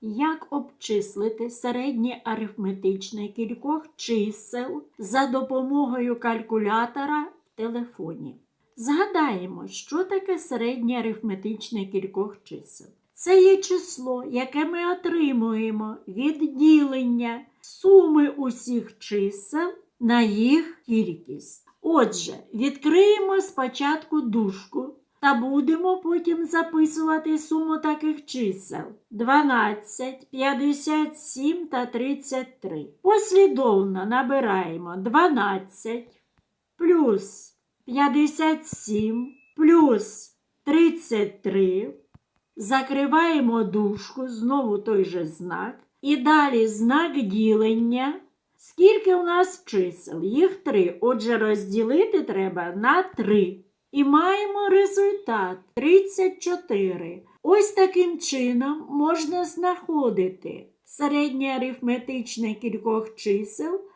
Як обчислити середнє арифметичне кількох чисел за допомогою калькулятора в телефоні? Згадаємо, що таке середнє арифметичне кількох чисел. Це є число, яке ми отримуємо від ділення суми усіх чисел на їх кількість. Отже, відкриємо спочатку дужку та будемо потім записувати суму таких чисел 12, 57 та 33. Послідовно набираємо 12 плюс 57 плюс 33. Закриваємо дужку, знову той же знак. І далі знак ділення. Скільки у нас чисел? Їх три. Отже, розділити треба на 3. І маємо результат 34. Ось таким чином можна знаходити середнє арифметичне кількох чисел